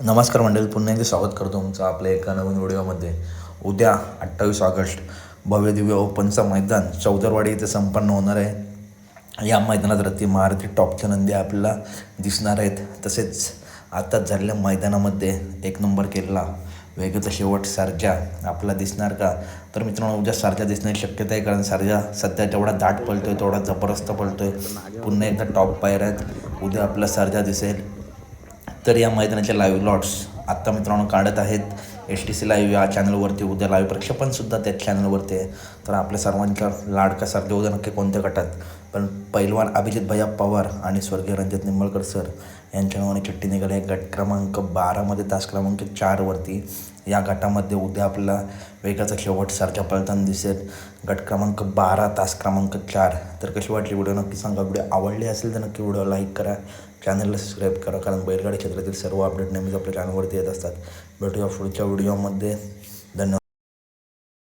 नमस्कार मंडळी पुन्हा एकदा स्वागत करतो तुमचं आपल्या एका नवीन व्हिडिओमध्ये. उद्या अठ्ठावीस ऑगस्ट भव्य दिव्य ओपनचं मैदान चौदरवाडी इथे संपन्न होणार आहे. या मैदानात रती महारथी टॉपच्या नंदी आपल्याला दिसणार आहेत. तसेच आत्ताच झालेल्या मैदानामध्ये एक नंबर केलेला वेगळं शेवट सारजा आपला दिसणार का? तर मित्रांनो उद्या सारजा दिसण्याची शक्यता आहे कारण सारजा सध्या जेवढा दाट पळतोय तेवढा जबरदस्त आहे पुन्हा एकदा टॉप पायर आहेत. उद्या आपला सारजा दिसेल. तर या मैदानाचे लाईव्ह लॉट्स आत्ता मित्रांनो काढत आहेत. एस टी सी लाईव्ह या चॅनलवरती उद्या लाईव्ह प्रक्षेपणसुद्धा त्याच चॅनलवरती आहे. तर आपल्या सर्वांच्या लाडका सारखे उद्या नक्की कोणत्या गटात. पण पैलवान अभिजित भैया पवार आणि स्वर्गीय रणजित निंबळकर सर यांच्या नावाने चिठ्ठी निघाली आहे. गट क्रमांक बारामध्ये तास क्रमांक चारवरती या गटामध्ये उद्या आपला वेगाचा शेवट सारख्या पळताना दिसेल. गट क्रमांक बारा तास क्रमांक चार. तर कशी वाटली व्हिडिओ? नक्की सांगा. व्हिडिओ आवडली असेल तर नक्की व्हिडिओ लाईक करा. चॅनलला सबस्क्राईब करा कारण बैलगाडी क्षेत्रातील सर्व अपडेट नेहमीच आपल्या चॅनलवरती येत असतात. भेटूया पुढच्या व्हिडिओमध्ये